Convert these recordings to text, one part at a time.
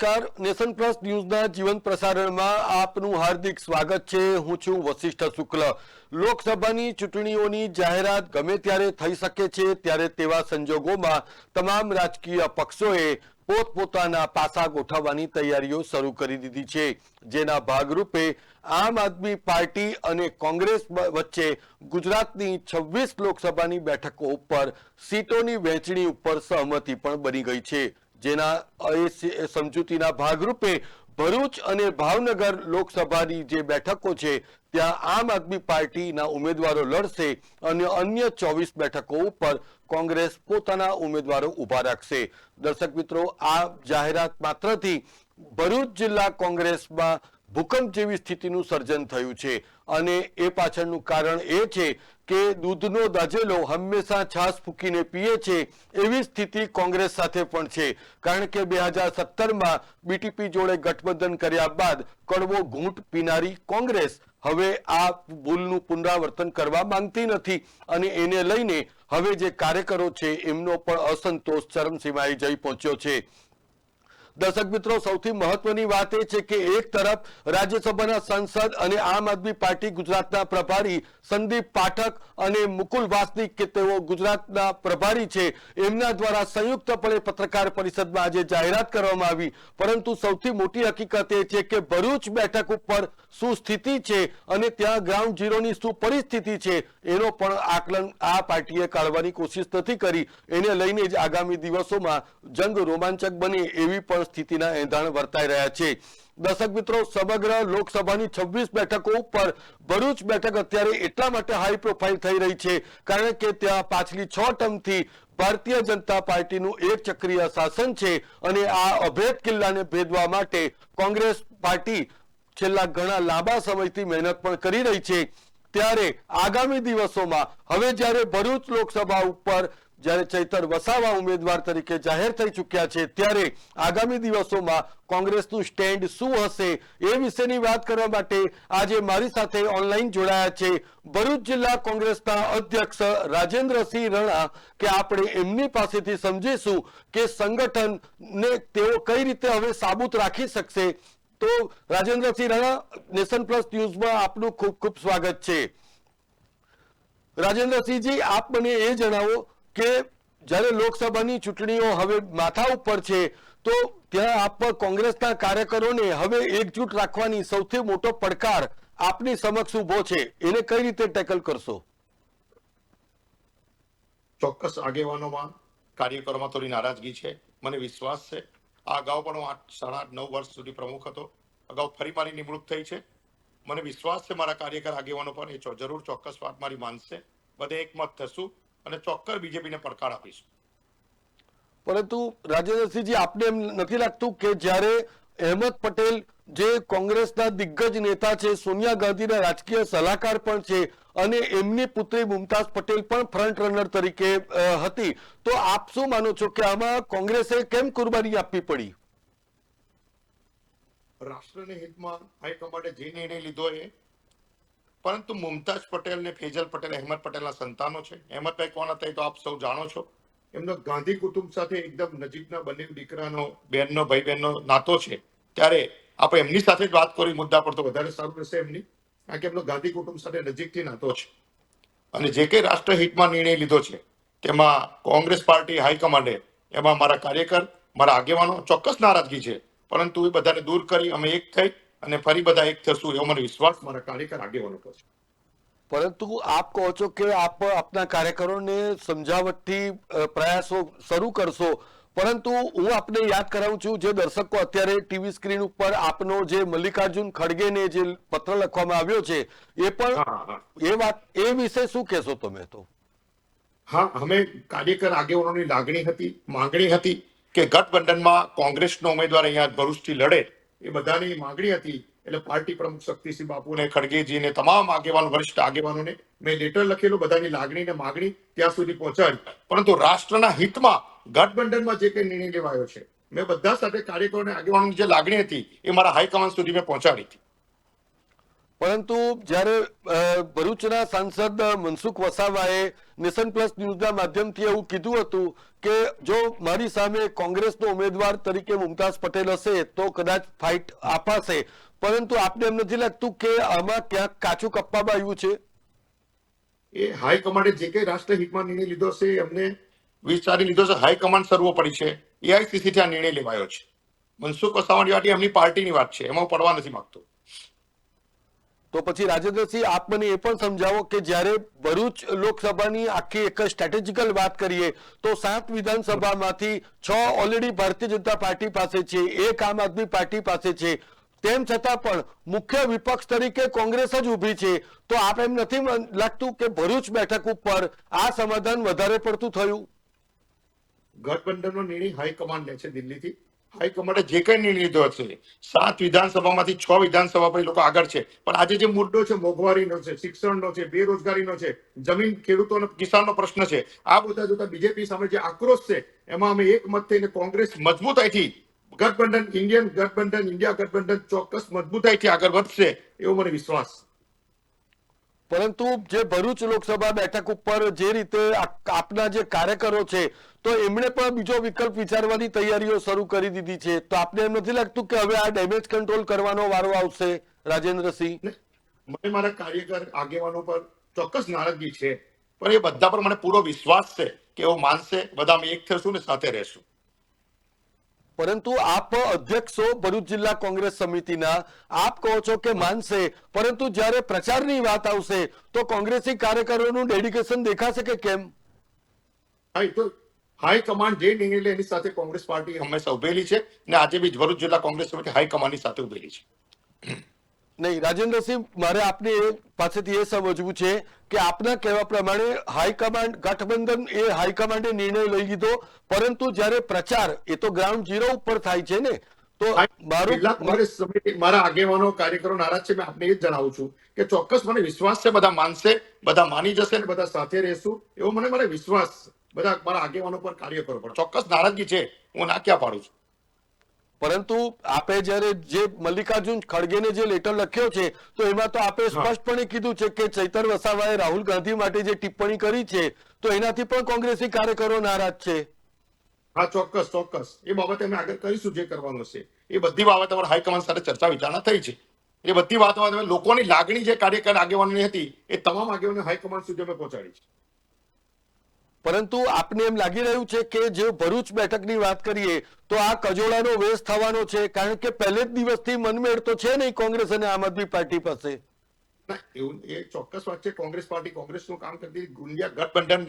નમસ્કાર. Nation Plus ન્યૂઝના જીવન પ્રસારણમાં આપનું હાર્દિક સ્વાગત છે. હું છું વશિષ્ઠ શુક્લ. લોકસભાની ચૂંટણીઓની જાહેરાત ગમે ત્યારે થઈ શકે છે, ત્યારે તેવા સંજોગોમાં તમામ રાજકીય પક્ષોએ પોતપોતાના પાસા ગોઠવવાની તૈયારીઓ શરૂ કરી દીધી છે. જેના ભાગરૂપે આમ આદમી પાર્ટી અને કોંગ્રેસ વચ્ચે ગુજરાતની છવ્વીસ લોકસભાની બેઠકો ઉપર સીટોની વહેંચણી ઉપર સહમતિ પણ બની ગઈ છે. જેના એ સમજૂતીના ભાગરૂપે ભરૂચ અને ભાવનગર લોકસભાની જે બેઠકો છે, ત્યાં આમ આદમી પાર્ટીના ઉમેદવારો લડશે અને અન્ય ચોવીસ બેઠકો ઉપર કોંગ્રેસ પોતાના ઉમેદવારો ઊભા રાખશે. દર્શક મિત્રો, આ જાહેરાત માત્રથી ભરૂચ જિલ્લા કોંગ્રેસમાં ભૂકંપ જેવી સ્થિતિનું સર્જન થયું છે. અને એ પાછળનું કારણ એ છે કે દૂધનો દાજેલો હંમેશા છાસ ફૂકીને પીએ છે, એવી સ્થિતિ કોંગ્રેસ સાથે પણ છે. કારણ કે બે હજાર સત્તરમાં બીટીપી જોડે ગઠબંધન કર્યા બાદ કડવો ઘૂંટ પીનારી કોંગ્રેસ હવે આ ભૂલનું પુનરાવર્તન કરવા માંગતી નથી અને એને લઈને હવે જે કાર્યકરો છે, એમનો પણ અસંતોષ ચરમસીમાએ જઈ પહોંચ્યો છે. દર્શક મિત્રો, સૌથી મહત્વની વાત એ છે કે એક તરફ રાજ્યસભાના સાંસદ અને આમ આદમી પાર્ટી ગુજરાતના પ્રભારી સંદીપ પાઠક અને મુકુલ વાસનિક કે તેઓ ગુજરાતના પ્રભારી છે. એમના દ્વારા સંયુક્તપણે પત્રકાર પરિષદમાં આજે જાહેરાત કરવામાં આવી. પરંતુ સૌથી મોટી હકીકત એ છે કે ભરૂચ બેઠક ઉપર શું સ્થિતિ છે અને ત્યાં ગ્રાઉન્ડ ઝીરોની શું પરિસ્થિતિ છે. એનો પણ આકલન આ પાર્ટીએ કાઢવાની કોશિશ નથી કરી. એને લઈને જ આગામી દિવસોમાં જંગ રોમાંચક બને એવી પણ સ્થિતિના એંધાણ વર્તાઈ રહ્યા છે. દર્શક મિત્રો, સમગ્ર લોકસભાની છવ્વીસ બેઠકો ઉપર ભરૂચ બેઠક અત્યારે એટલા માટે હાઈ પ્રોફાઇલ થઈ રહી છે, કારણ કે ત્યાં પાછલી છ ટર્મથી ભારતીય જનતા પાર્ટીનું એક ચક્રીય શાસન છે અને આ અભેદ કિલ્લાને ભેદવા માટે કોંગ્રેસ પાર્ટી છેલ્લા ઘણા લાંબા સમયથી મહેનત પણ કરી રહી છે. ત્યારે આગામી દિવસોમાં, હવે જ્યારે ભરૂચ લોકસભા ઉપર જ્યારે ચૈતર વસાવા ઉમેદવાર તરીકે જાહેર થઈ ચૂક્યા છે, ત્યારે આગામી દિવસોમાં કોંગ્રેસનું સ્ટેન્ડ શું હશે એ વિશેની વાત કરવા માટે આજે મારી સાથે ઓનલાઈન જોડાયા છે. ભરૂચ જિલ્લા કોંગ્રેસના અધ્યક્ષ રાજેન્દ્રસિંહ રણા કે આપણે એમની પાસેથી સમજીશું કે સંગઠનને તેઓ કઈ રીતે હવે સાબુત રાખી શકશે. તો રાજેન્દ્રસિંહ રણા, નેશન પ્લસ ન્યૂઝમાં આપનું ખૂબ ખૂબ સ્વાગત છે. રાજેન્દ્રસિંહજી, આપ મને એ જણાવો કે જ્યારે લોકસભાની ચૂંટણીઓ હવે માથા ઉપર છે, તો ત્યાં આપ કોંગ્રેસના કાર્યકરોને હવે એકજૂટ રાખવાની સૌથી મોટો પડકાર આપની સમક્ષ ઊભો છે. એને કઈ રીતે ટેકલ કરશો? ચોક્કસ આગેવાનોમાં કાર્યકરોમાં થોડી નારાજગી છે. મને વિશ્વાસ છે. આ અગાઉ પણ હું આઠ, સાડા આઠ, નવ વર્ષ સુધી પ્રમુખ હતો. અગાઉ ફરી મારી નિમણૂક થઈ છે. મને વિશ્વાસ છે મારા કાર્યકર આગેવાનો પણ એ જરૂર ચોક્કસ વાત મારી માનશે. બધે એકમત થશું. અને ચોક્કસ બીજેપીને પડકાર આપીશું. પરંતુ રાજેન્દ્રસિંહજી આપને એમ નથી લાગતું કે જ્યારે અહેમદ પટેલ જે કોંગ્રેસના દિગ્ગજ નેતા છે સોનિયા ગાંધીના રાજકીય સલાહકાર પણ છે અને એમની પુત્રી મુમતાઝ પટેલ પણ ફ્રન્ટ રનર તરીકે હતી તો આપ શું માનો છો કે આમાં કોંગ્રેસે કેમ કુરબાની આપવી પડી? રાષ્ટ્રને હિતમાં હાઈકમાન્ડે જે નિર્ણય લીધો એ પરંતુ મુમતાજ પટેલ ને ફેજલ પટેલ, અહેમદ પટેલના સંતાનો છે. અહેમદભાઈ કોણ હતા એ તો આપ સૌ જાણો છો. એમનો ગાંધી કુટુંબ સાથે એકદમ નજીકના બંને દીકરાનો, બહેનનો ભાઈ બહેનનો નાતો છે. ત્યારે આપણે એમની સાથે જ વાત કરી, મુદ્દા પર તો વધારે સારું રહેશે એમની, કારણ કે એમનો ગાંધી કુટુંબ સાથે નજીકથી નાતો છે. અને જે કંઈ રાષ્ટ્રહિતમાં નિર્ણય લીધો છે, તેમાં કોંગ્રેસ પાર્ટી હાઈકમાન્ડે, એમાં મારા કાર્યકર, મારા આગેવાનો ચોક્કસ નારાજગી છે. પરંતુ એ બધાને દૂર કરી, અમે એક થઈ અને ફરી બધા એક થશું એવો મને વિશ્વાસ મારા કાર્યકર આગેવાનો પર છે. પરંતુ આપ કહો છો કે આપ આપના કાર્યકરોને સમજાવટથી પ્રયાસો શરૂ કરશો. પરંતુ હું આપને યાદ કરાવું છું જે દર્શકો અત્યારે ટીવી સ્ક્રીન ઉપર આપનો જે મલ્લિકાર્જુન ખડગેને જે પત્ર લખવામાં આવ્યો છે એ પણ. એ વાત એ વિશે શું કહેશો તમે તો? હા અમે કાર્યકર આગેવાનોની લાગણી હતી માંગણી હતી કે ગઠબંધનમાં કોંગ્રેસનો ઉમેદવાર અહીંયા ભરૂચથી લડે. એ બધાની માંગણી હતી. એટલે પાર્ટી પ્રમુખ શક્તિસિંહ બાપુને, ખડગેજીને, તમામ આગેવાનો, વરિષ્ઠ આગેવાનોને મેં લેટર લખેલું, બધાની લાગણી ને માગણી ત્યાં સુધી પહોંચાડી. પરંતુ રાષ્ટ્રના હિતમાં ગઠબંધનમાં જે કંઈ નિર્ણય લેવાયો છે, મેં બધા સાથે કાર્યકરોને, આગેવાનોની જે લાગણી હતી, એ મારા હાઈકમાન્ડ સુધી મેં પહોંચાડી હતી. પરંતુ જ્યારે ભરૂચના સાંસદ મનસુખ વસાવાએ નેશન પ્લસ ન્યૂઝના માધ્યમથી એવું કીધું હતું કે જો મારી સામે કોંગ્રેસનો ઉમેદવાર તરીકે મુમતાઝ પટેલ હશે, તો કદાચ ફાઇટ અપાશે પરંતુ આપને એમ નથી લાગતું કે આમાં ક્યાંક કાચું કપ્પામાં આવ્યું છે? એ હાઈકમાન્ડે જે કંઈ રાષ્ટ્રહિતમાં નિર્ણય લીધો છે, એમને વિચારી લીધો છે હાઈકમાન્ડ સર્વોપરી છે. એઆઈસીસી થી આ નિર્ણય લેવાયો છે. મનસુખ વસાવાની વાત એમની પાર્ટીની વાત છે, એમાં પડવા નથી માંગતો. તો પછી રાજેન્દ્રસિંહ, આપ મને એ પણ સમજાવો કે જ્યારે ભરૂચ લોકસભાની આખી એક સ્ટ્રેટેજિકલ વાત કરીએ, તો સાત વિધાનસભામાંથી છ ઓલરેડી ભારતીય જનતા પાર્ટી પાસે છે, એક આમ આદમી પાર્ટી પાસે છે. તેમ છતાં પણ મુખ્ય વિપક્ષ તરીકે કોંગ્રેસ જ ઊભી છે. તો આપ એમ નથી લાગતું કે ભરૂચ બેઠક ઉપર આ સમાધાન વધારે પડતું થયું? ગઠબંધનનો નિર્ણય હાઈકમાન્ડ લે છે દિલ્હીથી. હાઈકમાન્ડે જે કઈ નિર્ણય લીધો છે, સાત વિધાનસભામાંથી છ વિધાનસભા પર લોકો આગળ છે. પણ આજે જે મુદ્દો છે, મોંઘવારીનો છે, શિક્ષણનો છે, બેરોજગારીનો છે, જમીન ખેડૂતોનો, કિસાનનો પ્રશ્ન છે, આ બધા જોતા બીજેપી સામે જે આક્રોશ છે, એમાં અમે એક મત થઈને કોંગ્રેસ મજબૂતાઈથી ગઠબંધન, ઇન્ડિયન ગઠબંધન, ઇન્ડિયા ગઠબંધન ચોક્કસ મજબૂતાઈથી આગળ વધશે, એવો મને વિશ્વાસ પરંતુ જે ભરૂચ લોકસભા બેઠક ઉપર જે રીતે આપના જે કાર્યકરો છે, તો એમણે પણ બીજો વિકલ્પ વિચારવાની તૈયારીઓ શરૂ કરી દીધી છે. તો આપને એમ નથી લાગતું કે હવે આ ડેમેજ કંટ્રોલ કરવાનો વારો આવશે, રાજેન્દ્રસિંહ? મને મારા કાર્યકર આગેવાનો પર ચોક્કસ નારાજગી છે, પણ એ બધા પર મને પૂરો વિશ્વાસ છે કે એવો માનશે. બધા અમે એક થશું ને સાથે રહેશું. પરંતુ આપ અધ્યક્ષો ભરૂચ જિલ્લા કોંગ્રેસ સમિતિના. આપ કહો છો કે માનશે, પરંતુ જ્યારે પ્રચારની વાત આવશે, તો કોંગ્રેસી કાર્યકરોનું ડેડિકેશન દેખાશે કે કેમ? હાઈકમાન્ડ જે નિર્ણય લે એની સાથે કોંગ્રેસ પાર્ટી હંમેશા ઉભેલી છે અને આજે બી ભરૂચ જિલ્લા કોંગ્રેસ સમિતિ હાઈકમાન્ડની સાથે ઉભેલી છે. નહીં રાજેન્દ્રસિંહ મારે આપની પાસેથી એ સમજવું છે કે આપના કહેવા પ્રમાણે હાઈકમાન્ડ ગઠબંધન એ હાઈકમાન્ડે નિર્ણય લઈ લીધો પરંતુ જ્યારે પ્રચાર એ તો ગ્રાઉન્ડ ઝીરો ઉપર થાય છે ને તો મારું મારા આગેવાનો કાર્યકરો નારાજ છે મેં આપને એ જ જણાવું છું કે ચોક્કસ મને વિશ્વાસ છે બધા માનશે બધા માની જશે ને બધા સાથે રહેશું એવો મને મને વિશ્વાસ બધા મારા આગેવાનો પર કાર્યકરો પર ચોક્કસ નારાજગી છે હું ના ક્યાં પાડું છું. પરંતુ આપે જ્યારે જે મલ્લિકાર્જુન ખડગેને જે લેટર લખ્યો છે તો એમાં તો આપે સ્પષ્ટપણે કીધું છે કે ચૈતર વસાવાએ રાહુલ ગાંધી માટે જે ટિપ્પણી કરી છે તો એનાથી પણ કોંગ્રેસી કાર્યકરો નારાજ છે. હા ચોક્કસ ચોક્કસ. એ બાબતે અમે આગળ કરીશું જે કરવાનું છે એ બધી બાબત અમારા હાઈકમાન્ડ સાથે ચર્ચા વિચારણા થઈ છે. એ બધી વાતો લોકોની લાગણી જે કાર્યકર આગેવાનોની હતી એ તમામ આગેવાનો હાઈકમાન્ડ સુધી અમે પહોંચાડી છે. પરંતુ આપને એમ લાગી રહ્યું છે કે જે ભરૂચ બેઠકની વાત કરીએ, તો આ કજોડાનો વેશ થવાનો છે, કારણ કે પહેલે જ દિવસથી મનમેળ તો છે નહીં કોંગ્રેસ અને આમ આદમી પાર્ટી પાસે. એવું એ ચોક્કસ વાત છે. કોંગ્રેસ પાર્ટી કોંગ્રેસનું કામ કરતી ગુંડિયા ગઠબંધન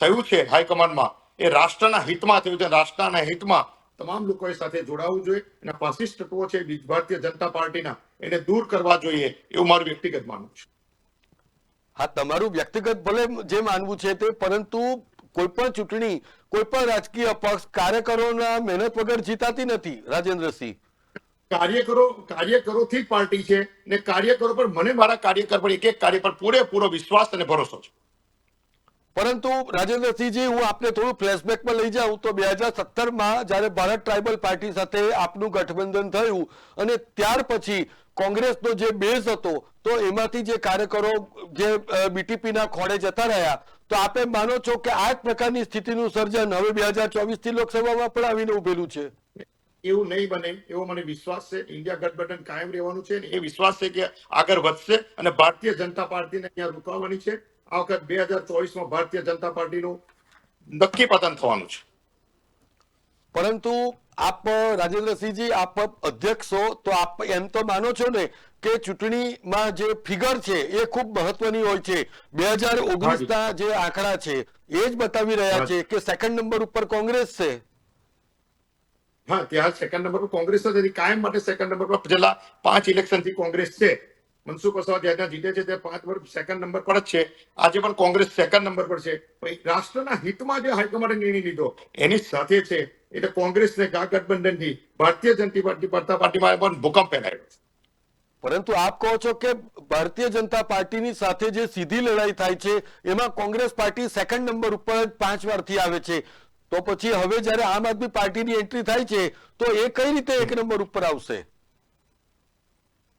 થયું છે હાઈકમાન્ડમાં. એ રાષ્ટ્રના હિતમાં થયું છે. રાષ્ટ્રના હિતમાં તમામ લોકોએ સાથે જોડાવવું જોઈએ અને ફાસિસ્ટ તત્વો છે ભારતીય જનતા પાર્ટીના, એને દૂર કરવા જોઈએ એવું મારું વ્યક્તિગત માનવું છે. હા તમારું વ્યક્તિગત ભલે જે માનવું છે તે પરંતુ કોઈ પણ ચૂંટણી કોઈ પણ રાજકીય પક્ષ કાર્યકરોના મહેનત વગર જીતાતી નથી રાજેન્દ્રસિંહ. કાર્યકરો કાર્યકરોથી જ પાર્ટી છે ને કાર્યકરો પર મને મારા કાર્યકર પર એક એક કાર્ય પર પૂરેપૂરો વિશ્વાસ અને ભરોસો છે. પરંતુ રાજેન્દ્રસિંહજી હું આપને થોડું ફ્લેશબેકમાં લઈ જાઉં તો બે હજાર સત્તરમાં જ્યારે ભારત ટ્રાઇબલ પાર્ટી સાથે આપનું ગઠબંધન થયું અને ત્યાર પછી કોંગ્રેસનો જે બેઝ હતો, તો એમાંથી જે કાર્યકરો, જે બીટીપીના ખોળે જતા રહ્યા, તો આપે માનો છો કે આ જ પ્રકારની સ્થિતિનું સર્જન હવે બે હજાર ચોવીસથી લોકસભામાં પણ આવીને ઉભેલું છે? એવું નહીં બને, એવો મને વિશ્વાસ છે. ઇન્ડિયા ગઠબંધન કાયમ રહેવાનું છે એ વિશ્વાસ છે કે આગળ વધશે અને ભારતીય જનતા પાર્ટીને અહીંયા રોકાવાની છે. આ વખત બે હજાર ચોવીસમાં ભારતીય જનતા પાર્ટીનું નક્કી પતન થવાનું છે. પરંતુ આપ રાજેન્દ્રસિંહજી આપ અધ્યક્ષ છો તો આપ એમ તો માનો છો ને કે ચૂંટણીમાં જે ફિગર છે એ ખૂબ મહત્વની હોય છે. બે હજાર ઓગણીસના જે. આંકડા છે એ જ બતાવી રહ્યા છે કે સેકન્ડ નંબર ઉપર કોંગ્રેસ છે. હા ત્યાં સેકન્ડ નંબર પર કોંગ્રેસ હતી. કાયમ માટે સેકન્ડ નંબર પર છેલ્લા પાંચ ઇલેક્શનથી કોંગ્રેસ છે. મનસુખ વસાવા જ્યાં જ્યાં જીતે છે તે પાંચ વર્ષ સેકન્ડ નંબર પર જ છે. આજે પણ કોંગ્રેસ સેકન્ડ નંબર પર છે. રાષ્ટ્રના હિતમાં જે હાઈકમાન્ડે નિર્ણય લીધો એની સાથે છે એટલે કોંગ્રેસને આ ગઠબંધનથી ભારતીય જનતા પાર્ટી જનતા પાર્ટીમાં પણ ભૂકંપ ફેલાયો. પરંતુ આપ કહો છો કે ભારતીય જનતા પાર્ટીની સાથે જે સીધી લડાઈ થાય છે એમાં કોંગ્રેસ પાર્ટી સેકન્ડ નંબર ઉપર જ પાંચ વારથી આવે છે. તો પછી હવે જ્યારે આમ આદમી પાર્ટીની એન્ટ્રી થાય છે તો એ કઈ રીતે એક નંબર ઉપર આવશે?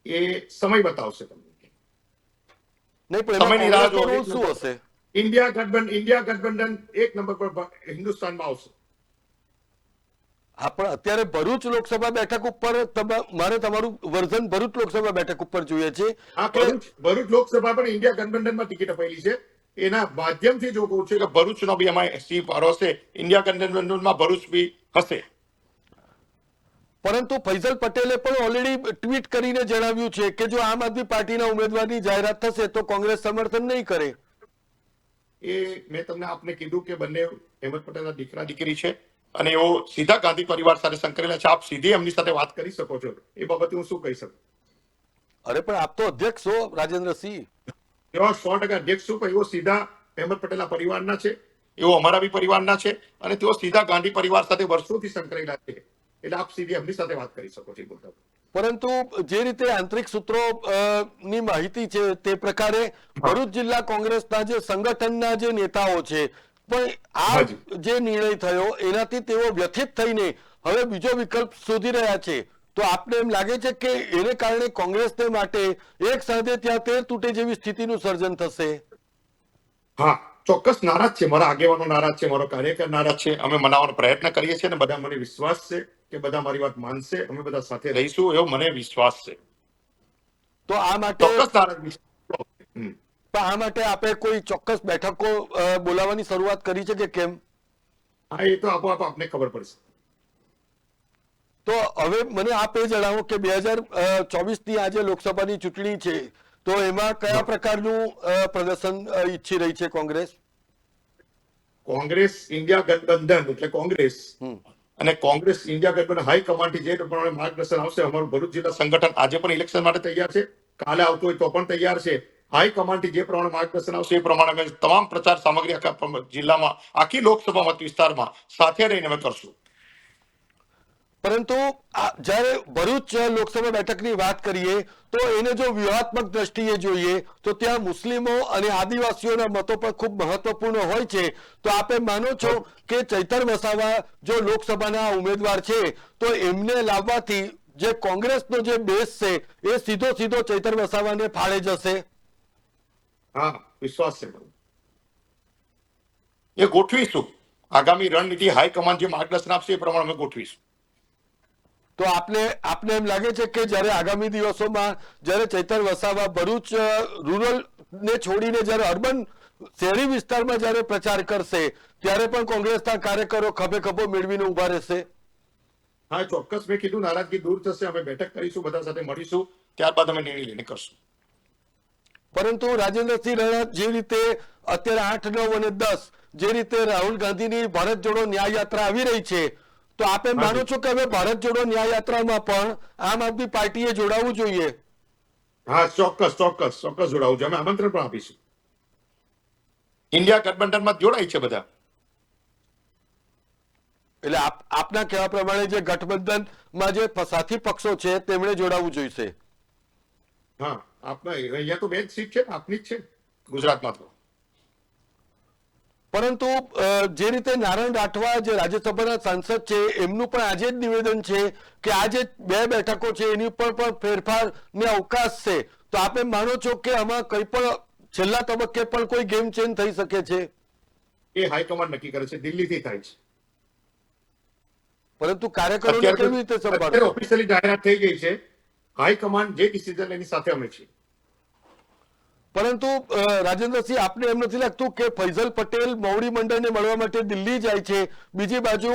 એ સમય બતાવશે તમને. નહીં પણ શું હશે? ઇન્ડિયા ગઠબંધન ઇન્ડિયા ગઠબંધન એક નંબર પર હિન્દુસ્તાનમાં આવશે. હા પણ અત્યારે ભરૂચ લોકસભા બેઠક ઉપર મારે તમારું વર્ઝન ભરૂચ લોકસભા બેઠક ઉપર જોઈએ છે. ભરૂચ લોકસભા પણ ઇન્ડિયા ગઠબંધનમાં ટિકિટ અપાયેલી છે. એના માધ્યમથી જો કહું છું કે ભરૂચનો બી અમારે સીપ હશે ઇન્ડિયા ગઠબંધનમાં ભરૂચ બી હશે. પરંતુ ફૈઝલ પટેલે પણ ઓલરેડી ટ્વીટ કરીને જણાવ્યું છે કે જો આમ આદમી પાર્ટીના ઉમેદવારની જાહેરાત થશે તો કોંગ્રેસ સમર્થન નહીં કરે. એ મેં તમને આપને કીધું કે બંને હેમંત પટેલના દીકરા દીકરી છે. અને એઓ સીધા ગાંધી પરિવાર સાથે સંકળાયેલા છે. આપ સીધી એમની સાથે વાત કરી શકો છો. એ બાબતે હું શું કહી શકું? અરે પણ આપ તો અધ્યક્ષ છો રાજેન્દ્રસિંહ. એવા સો ટકા અધ્યક્ષ છું પણ એવો સીધા અહેમદ પટેલના પરિવારના છે. એવો અમારા બી પરિવારના છે. અને તેઓ સીધા ગાંધી પરિવાર સાથે વર્ષોથી સંકળાયેલા છે. એટલે આપ સીધી એમની સાથે વાત કરી શકો છો પરંતુ જે રીતે આંતરિક સૂત્રો ની માહિતી છે તે પ્રકારે ભરૂચ જિલ્લા કોંગ્રેસના જે સંગઠનના જે નેતાઓ છે પણ આ જે નિર્ણય થયો એનાથી તેઓ વ્યથિત થઈને હવે બીજો વિકલ્પ શોધી રહ્યા છે. તો આપને એમ લાગે છે કે એને કારણે કોંગ્રેસને માટે એક સાથે ત્યાં તેર તૂટે જેવી સ્થિતિનું સર્જન થશે? હા ચોક્કસ નારાજ છે. મારા આગેવાનો નારાજ છે મારો કાર્યકર નારાજ છે. અમે મનાવવાનો પ્રયત્ન કરીએ છીએ અને બધા મને વિશ્વાસ છે કે બધા મારી વાત માનશે. અમે બધા સાથે રહીશું એવો મને વિશ્વાસ છે. તો આ માટે ચોક્કસ નારાજગી. પણ આ માટે આપણે કોઈ ચોક્કસ બેઠકો બોલાવવાની શરૂઆત કરી છે કે કેમ? હા એ તો આપોઆપ આપને ખબર પડશે. તો હવે મને આપ એ જણાવો કે બે હજાર ચોવીસની આજે લોકસભાની ચૂંટણી છે તો એમાં કયા પ્રકારનું પ્રદર્શન ઈચ્છી રહી છે કોંગ્રેસ? કોંગ્રેસ ઇન્ડિયા ગઠબંધન એટલે કોંગ્રેસ. અને કોંગ્રેસ ઇન્ડિયા ગઠબંધન હાઈકમાન્ડથી જે પ્રમાણે માર્ગદર્શન આવશે અમારું ભરૂચ જિલ્લા સંગઠન આજે પણ ઇલેક્શન માટે તૈયાર છે. કાલે આવતું હોય તો પણ તૈયાર છે. હાઈકમાન્ડથી જે પ્રમાણે માર્ગદર્શન આવશે એ પ્રમાણે અમે તમામ પ્રચાર સામગ્રી આખા જિલ્લામાં, આખી લોકસભા મત વિસ્તારમાં સાથે રહીને અમે કરશું. પરંતુ જ્યારે ભરૂચ લોકસભા બેઠકની વાત કરીએ, તો એને જો વ્યૂહાત્મક દ્રષ્ટિએ જોઈએ, તો ત્યાં મુસ્લિમો અને આદિવાસીઓના મતો પણ ખૂબ મહત્વપૂર્ણ હોય છે. તો આપે માનો છો કે ચૈતર વસાવા જો લોકસભાના ઉમેદવાર છે, તો એમને લાવવાથી જે કોંગ્રેસનો જે બેસ છે, એ સીધો સીધો ચૈતર વસાવાને ફાળે જશે? હા વિશ્વાસ છે મને. એ ગોઠવીશું. આગામી રણનીતિ હાઈકમાન્ડ જે માર્ગદર્શન આપશે એ પ્રમાણે અમે ગોઠવીશું. તો આપને આપને એમ લાગે છે કે જ્યારે આગામી દિવસોમાં જ્યારે ચૈતર વસાવા ભરૂચ રૂરલ ને છોડીને જ્યારે અર્બન શહેરી વિસ્તારમાં જ્યારે પ્રચાર કરશે ત્યારે પણ કોંગ્રેસના કાર્યકરો ખભે ખભો મેળવીને ઊભા રહેશે? હા ચોક્કસ મેં કીધું નારાજગી દૂર થશે અમે બેઠક કરીશું બધા સાથે મળીશું ત્યારબાદ અમે નિર્ણય લઈને કરશું. પરંતુ રાજેન્દ્રસિંહ રાણા જે રીતે અત્યારે આઠ નવ અને દસ જે રીતે રાહુલ ગાંધીની ભારત જોડો ન્યાય યાત્રા આવી રહી છે તો આપે માનો છો કે હવે ભારત જોડો ન્યાય યાત્રામાં પણ આમ આદમી પાર્ટીએ જોડાવવું જોઈએ? હા ચોક્કસ ચોક્કસ ચોક્કસ જોડાવું છે. અમે આમંત્રણ પણ આપીશું. ઇન્ડિયા ગઠબંધનમાં જોડાય છે બધા. એટલે આપ આપના કહેવા પ્રમાણે જે ગઠબંધનમાં જે સાથી પક્ષો છે તેમણે જોડાવવું જોઈશે. હા. આપના અહીંયા તો બે જ સીટ છે આપની જ છે ગુજરાતમાં તો. પરંતુ જે રીતે નારાયણ રાઠવા જે રાજ્યસભાના સાંસદ છે એમનું પણ આજે જ નિવેદન છે કે આ જે બે બેઠકો છે એની ઉપર પણ ફેરફારને અવકાશ છે. તો આપે માનો છો કે આમાં કઈ પણ છેલ્લા તબક્કે પણ કોઈ ગેમ ચેન્જ થઈ શકે છે? એ હાઈકમાન્ડ નક્કી કરે છે દિલ્હીથી થાય છે. પરંતુ કાર્યકરો કેવી રીતે સંભાળે? ઓફિશિયલી જાહેરાત થઈ ગઈ છે હાઈકમાન્ડ જે ડિસિઝન એની સાથે અમે છીએ. પરંતુ રાજેન્દ્રસિંહ, આપને એમ નથી લાગતું કે ફૈઝલ પટેલ મૌડી મંડળને મળવા માટે દિલ્હી જાય છે? બીજી બાજુ,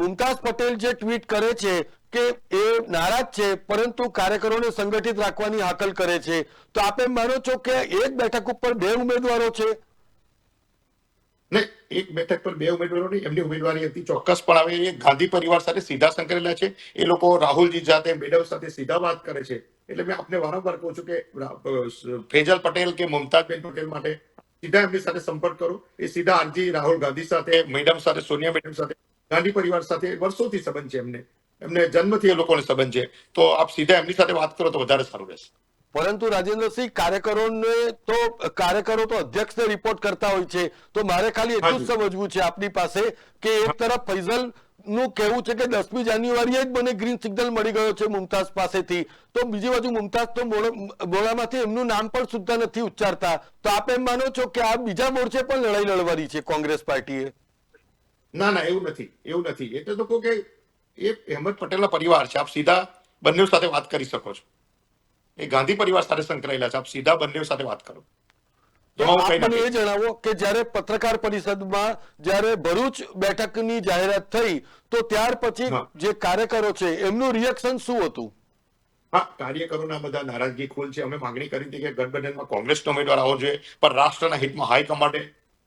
મુમતાઝ પટેલ જે ટ્વીટ કરે છે કે એ નારાજ છે, પરંતુ કાર્યકરોને સંગઠિત રાખવાની હાકલ કરે છે. તો આપે એમ માનો છો કે એક બેઠક ઉપર બે ઉમેદવારો છે? ને એક બેઠક પર બે ઉમેદવારોની, એમની ઉમેદવારી હતી, ચોક્કસ પણ હવે એ ગાંધી પરિવાર સાથે સીધા સંકળેલા છે. એ લોકો રાહુલજી સાથે મેડમ સાથે સીધા વાત કરે છે. એટલે મેં આપને વારંવાર કહું છું કે ફેજલ પટેલ કે મુમતાજબેન પટેલ માટે સીધા એમની સાથે સંપર્ક કરો. એ સીધા આરજી, રાહુલ ગાંધી સાથે, મેડમ સાથે, સોનિયા મેડમ સાથે, ગાંધી પરિવાર સાથે વર્ષોથી સંબંધ છે એમને. એમને જન્મથી એ લોકોને સંબંધ છે. તો આપ સીધા એમની સાથે વાત કરો તો વધારે સારું રહેશે. પરંતુ રાજેન્દ્રસિંહ કાર્યકરોને તો કાર્યકરો તો અધ્યક્ષને રિપોર્ટ કરતા હોય છે. તો મારે ખાલી એટલું જ સમજવું છે આપની પાસે કે એક તરફ ફૈઝલનું કહેવું છે કે દસમી જાન્યુઆરીએ જ મને ગ્રીન સિગ્નલ મળી ગયો છે મુમતાઝ પાસેથી. તો બીજી બાજુ મુમતાઝ તો બોળામાંથી એમનું નામ પણ સુદ્ધા નથી ઉચ્ચારતા. તો આપ એમ માનો છો કે આ બીજા મોરચે પણ લડાઈ લડવાની છે કોંગ્રેસ પાર્ટીએ? ના ના એવું નથી. એવું નથી. એટલે તો કહું કે એ અહેમદ પટેલના પરિવાર છે. આપ સીધા બંને સાથે વાત કરી શકો છો. એ ગાંધી પરિવાર સાથે સંકળાયેલા છે. આપ સીધા બંને સાથે વાત કરો. મને એ જણાવો કે જ્યારે પત્રકાર પરિષદમાં જ્યારે ભરૂચ બેઠકની જાહેરાત થઈ તો ત્યાર પછી જે કાર્યકરો છે એમનું રિએક્શન શું હતું? હા કાર્યકરોના બધા નારાજગી ખુલ છે. અમે માંગણી કરી હતી કે ગઠબંધનમાં કોંગ્રેસનો ઉમેદવાર આવો જોઈએ પણ રાષ્ટ્રના હિતમાં હાઈકમાન્ડે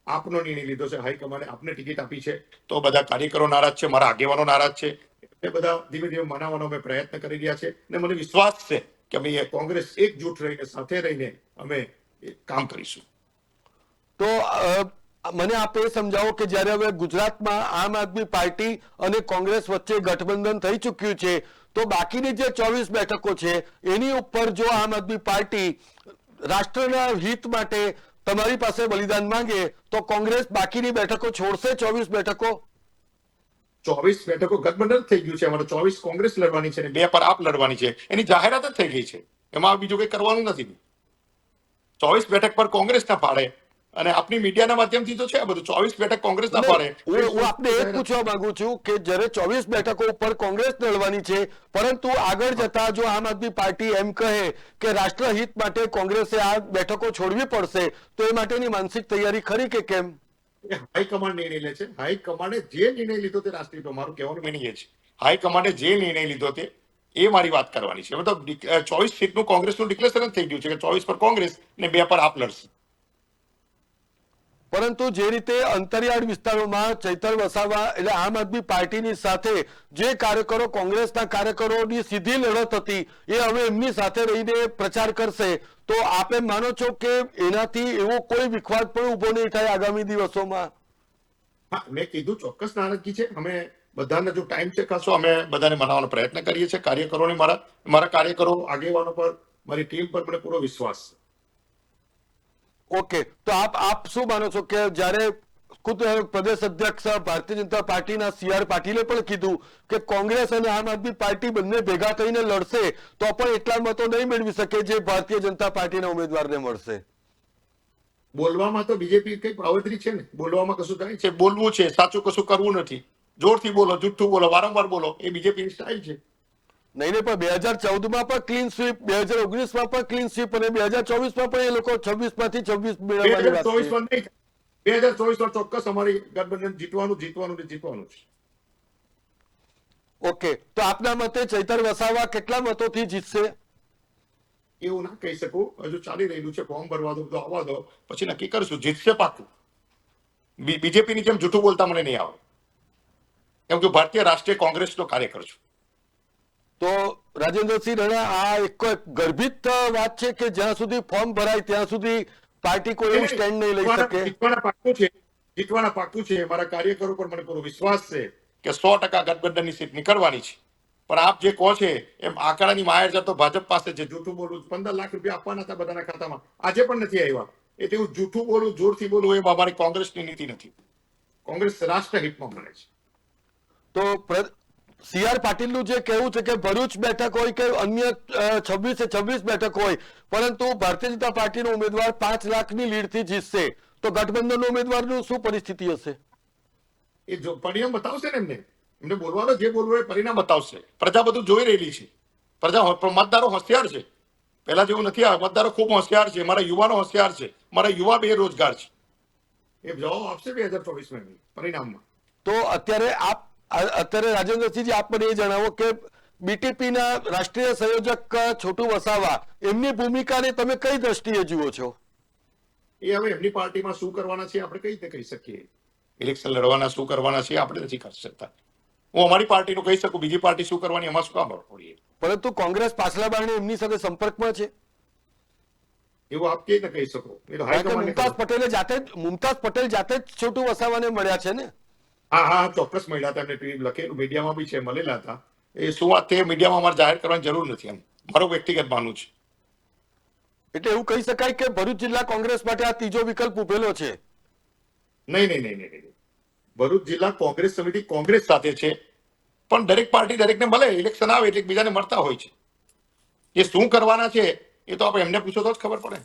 આપનો નિર્ણય લીધો છે. હાઈકમાન્ડે આપને ટિકિટ આપી છે. તો બધા કાર્યકરો નારાજ છે. મારા આગેવાનો નારાજ છે. એ બધા ધીમે ધીમે મનાવવાનો અમે પ્રયત્ન કરી રહ્યા છે અને મને વિશ્વાસ છે કે અમે કોંગ્રેસ એકજૂટ રહીને સાથે રહીને અમે કામ કરીશું. તો મને આપ એ સમજાવો કે જ્યારે હવે ગુજરાતમાં આમ આદમી પાર્ટી અને કોંગ્રેસ વચ્ચે ગઠબંધન થઈ ચૂક્યું છે, તો બાકીની જે ચોવીસ બેઠકો છે, એની ઉપર જો આમ આદમી પાર્ટી રાષ્ટ્રના હિત માટે તમારી પાસે બલિદાન માંગે, તો કોંગ્રેસ બાકીની બેઠકો છોડશે ચોવીસ બેઠકો? ચોવીસ બેઠકો ગઠબંધન થઈ ગયું છે. અમારે ચોવીસ કોંગ્રેસ લડવાની છે અને બે પર આપ લડવાની છે. એની જાહેરાત જ થઈ ગઈ છે. એમાં બીજું કંઈ કરવાનું નથી. ચોવીસ બેઠક પર કોંગ્રેસના ફાળે અને આપની મીડિયાના માધ્યમથી તો છે આ બધું. ચોવીસ બેઠક કોંગ્રેસ ના પાડે હું હું આપને એ પૂછવા માંગુ છું કે જ્યારે ચોવીસ બેઠકો ઉપર કોંગ્રેસ લડવાની છે પરંતુ આગળ જતા જો આમ આદમી પાર્ટી એમ કહે કે રાષ્ટ્રહિત માટે કોંગ્રેસે આ બેઠકો છોડવી પડશે તો એ માટેની માનસિક તૈયારી ખરી કે કેમ? એ હાઈકમાન્ડ નિર્ણય લે છે. હાઈકમાન્ડે જે નિર્ણય લીધો તે રાષ્ટ્રીય મારું કહેવાનું મિનિંગ એ છે હાઈકમાન્ડે જે નિર્ણય લીધો તે, એ મારી વાત કરવાની છે. મતલબ ચોવીસ સીટનું કોંગ્રેસનું ડિક્લેરેશન થઈ ગયું છે કે ચોવીસ પર કોંગ્રેસ ને બે પર આપ લડશે. પરંતુ જે રીતે અંતરિયાળ વિસ્તારોમાં ચૈતર વસાવા એટલે આમ આદમી પાર્ટીની સાથે જે કાર્યકરો કોંગ્રેસના કાર્યકરોની સીધી લડત હતી, એ હવે એમની સાથે રહીને પ્રચાર કરશે. તો આપે માનો છો કે એનાથી એવો કોઈ વિખવાદ પણ ઊભો નહીં થાય આગામી દિવસોમાં? હા, મેં કીધું ચોક્કસ નારાજગી છે. અમે બધાને જો ટાઈમ છે ખાસો, અમે બધાને મનાવવાનો પ્રયત્ન કરીએ છીએ. કાર્યકરોને મારા મારા કાર્યકરો આગેવાનો પર, મારી ટીમ પર મને પૂરો વિશ્વાસ છે. ઓકે તો આપ આપ શું માનો છો કે જ્યારે ખુદ પ્રદેશ અધ્યક્ષ ભારતીય જનતા પાર્ટીના સી આર પાટીલે પણ કીધું કે કોંગ્રેસ અને આમ આદમી પાર્ટી બંને ભેગા થઈને લડશે, તો પણ એટલા મતો નહીં મેળવી શકે જે ભારતીય જનતા પાર્ટીના ઉમેદવારને મળશે. બોલવામાં તો બીજેપી કઈ પાવતરી છે ને? બોલવામાં કશું થાય? છે, બોલવું છે, સાચું કશું કરવું નથી. જોરથી બોલો, જુઠ્ઠું બોલો, વારંવાર બોલો, એ બીજેપીની સ્ટાઇલ છે. નહીં નહીં પણ બે હજાર ચૌદમાં પણ ક્લીન સ્વીપ બે હજાર ઓગણીસમાં પણ ક્લીન સ્વીપ અને બે હજાર ચોવીસમાં પણ એ લોકો છવ્વીસમાંથી છવ્વીસ મેળવવાની બે હજાર ચોવીસમાં ચોક્કસ અમારી ગઠબંધન જીતવાનું જીતવાનું ને જીતવાનું છે ઓકે તો આપના મતે ચૈતર વસાવા કેટલા મતોથી જીતશે? એવું ના કહી શકું. હજુ ચાલી રહેલું છે ફોર્મ ભરવા દો બધું આવવા દો. પછી નક્કી કરશું જીતશે પાકું બીજેપી ની જેમ જૂઠું બોલતા મને નહીં આવે કેમ કે ભારતીય રાષ્ટ્રીય કોંગ્રેસનો કાર્યકર છું. તો રાજેન્દ્રસિંહ રાણા આ એક ગર્ભિત વાત છે કે જ્યાં સુધી ફોર્મ ભરાય ત્યાં સુધી પાર્ટી કોઈ એવું સ્ટેન્ડ નહીં લઈ શકે? જીતવાના પાકું છે. જીતવાના પાકું છે. મારા કાર્યકરો પર મને પૂરો વિશ્વાસ છે કે સો ટકા ગઠબંધનની સીટ નીકળવાની છે. પણ આપ જે કહો છે એમ આંકડાની માયર જતો ભાજપ પાસે છે જૂઠું બોલું પંદર લાખ રૂપિયા આપવાના હતા બધાના ખાતામાં આજે પણ નથી આવ્યા. એટલે હું જૂઠું બોલું જોરથી બોલું એ અમારી કોંગ્રેસની નીતિ નથી. કોંગ્રેસ રાષ્ટ્ર હિતમાં મળે છે. તો સી આર પાટીલનું જે કહેવું છે કે ભરૂચ બેઠક હોય કે અન્ય છવ્વીસે છવ્વીસ બેઠક હોય પરંતુ ભારતીય જનતા પાર્ટીનો ઉમેદવાર પાંચ લાખની લીડથી જીતશે. તો ગઠબંધનનો ઉમેદવારનું શું પરિસ્થિતિ હશે? એ જો પરિણામ બતાવશે ને એમને? એમને બોલવાનો જે બોલવું એ પરિણામ બતાવશે. પ્રજા બધું જોઈ રહેલી છે. પ્રજા મતદારો હોશિયાર છે. પહેલા જેવું નથી આ મતદારો ખૂબ હોશિયાર છે. મારા યુવાનો હોશિયાર છે. મારા યુવા બેરોજગાર છે. એ જવાબ આપશે બે હજાર ચોવીસમાં પરિણામમાં. તો અત્યારે આપ અત્યારે રાજેન્દ્રસિંહજી આપ મને એ જણાવો કે BTP ના રાષ્ટ્રીય સંયોજક છોટુ વસાવા એમની ભૂમિકાને તમે કઈ દ્રષ્ટિએ જુઓ છો? એ હવે એમની પાર્ટીમાં શું કરવાના છે આપણે કઈ રીતે કહી શકીએ? ઇલેક્શન લડવાના શું કરવાના છે આપણે નથી કરી શકતા. હું અમારી પાર્ટીનું કહી શકું બીજી પાર્ટી શું કરવાની એમાં શું કામ પડીએ પરંતુ કોંગ્રેસ પાછલા બારણે એમની સાથે સંપર્કમાં છે. એવું આપ કેવી રીતે કહી શકો? મુમતાઝ. પટેલે જાતે મુમતાઝ પટેલ જાતે જ છોટુ વસાવાને મળ્યા છે ને? હા હા ચોક્કસ મળ્યા હતા એમને ટ્વીટ લખેલું મીડિયામાં બી છે મળેલા હતા. એ શું વાત તે મીડિયામાં અમારે જાહેર કરવાની જરૂર નથી એમ. મારું વ્યક્તિગત માનવું છે. એટલે એવું કહી શકાય કે ભરૂચ જિલ્લા કોંગ્રેસ માટે આ ત્રીજો વિકલ્પ ઉભેલો છે? નહીં નહીં નહીં નહીં ભરૂચ જિલ્લા કોંગ્રેસ સમિતિ કોંગ્રેસ સાથે છે. પણ દરેક પાર્ટી દરેકને મળે ઇલેક્શન આવે એટલે એકબીજાને મળતા હોય છે. એ શું કરવાના છે એ તો આપણે એમને પૂછો તો જ ખબર પડે.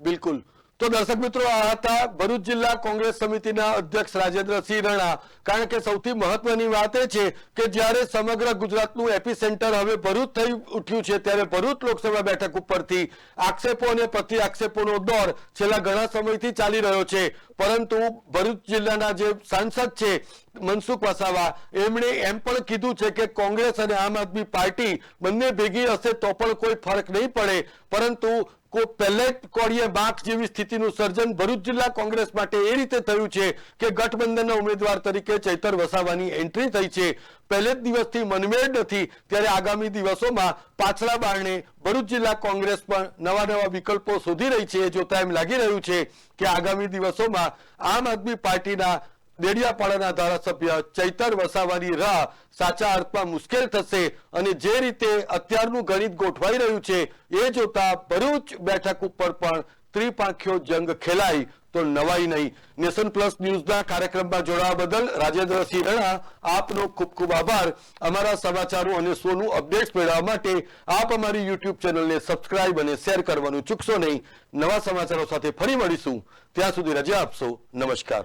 બિલકુલ. તો દર્શક મિત્રો, આ હતા ભરૂચ જિલ્લા કોંગ્રેસ સમિતિના અધ્યક્ષ રાજેન્દ્રસિંહ રણા. કારણ કે સૌથી મહત્વની વાત એ છે કે જ્યારે સમગ્ર ગુજરાતનું એપી સેન્ટર હવે ભરૂચ થઈ ઉઠ્યું છે, ત્યારે ભરૂચ લોકસભા બેઠક ઉપરથી આક્ષેપો અને પ્રતિ આક્ષેપોનો દોર છેલ્લા ઘણા સમયથી ચાલી રહ્યો છે. પરંતુ ભરૂચ જિલ્લાના જે સાંસદ છે મનસુખ વસાવા. એમણે એમ પણ કીધું છે કે કોંગ્રેસ અને આમ આદમી પાર્ટી બંને ભેગી હશે તો પણ કોઈ ફરક નહીં પડે. પરંતુ કો પહેલે કોળીએ બાંક જેવી સ્થિતિનું સર્જન ભરૂચ જિલ્લા કોંગ્રેસ માટે એ રીતે થયું છે કે ગઠબંધનના ઉમેદવાર તરીકે ચૈતર વસાવાની એન્ટ્રી થઈ છે. પહેલે જ દિવસથી મનમેળ નથી, ત્યારે આગામી દિવસોમાં પાછલા બારણે ભરૂચ જિલ્લા કોંગ્રેસ પણ નવા નવા વિકલ્પો શોધી રહી છે. જોતા એમ લાગી રહ્યું છે કે આગામી દિવસોમાં આમ આદમી પાર્ટીના દેડિયાપાડાના ધારાસભ્ય ચૈતર વસાવાની રાહ સાચા અર્થમાં મુશ્કેલ થશે અને જે રીતે અત્યારનું ગણિત ગોઠવાઈ રહ્યું છે, એ જોતા ભરૂચ બેઠક ઉપર પણ ત્રિપાંખ્યો જંગ ખેલાય તો નવાઈ નહીં. નેશન પ્લસ ન્યૂઝના કાર્યક્રમમાં જોડાવા બદલ રાજેન્દ્રસિંહ રણા, આપનો ખૂબ ખૂબ આભાર. અમારા સમાચારો અને શોનું અપડેટ્સ મેળવવા માટે આપ અમારી યુટ્યુબ ચેનલને સબસ્ક્રાઇબ અને શેર કરવાનું ચૂકશો નહીં. નવા સમાચારો સાથે ફરી મળીશું. ત્યાં સુધી રજા આપશો. નમસ્કાર.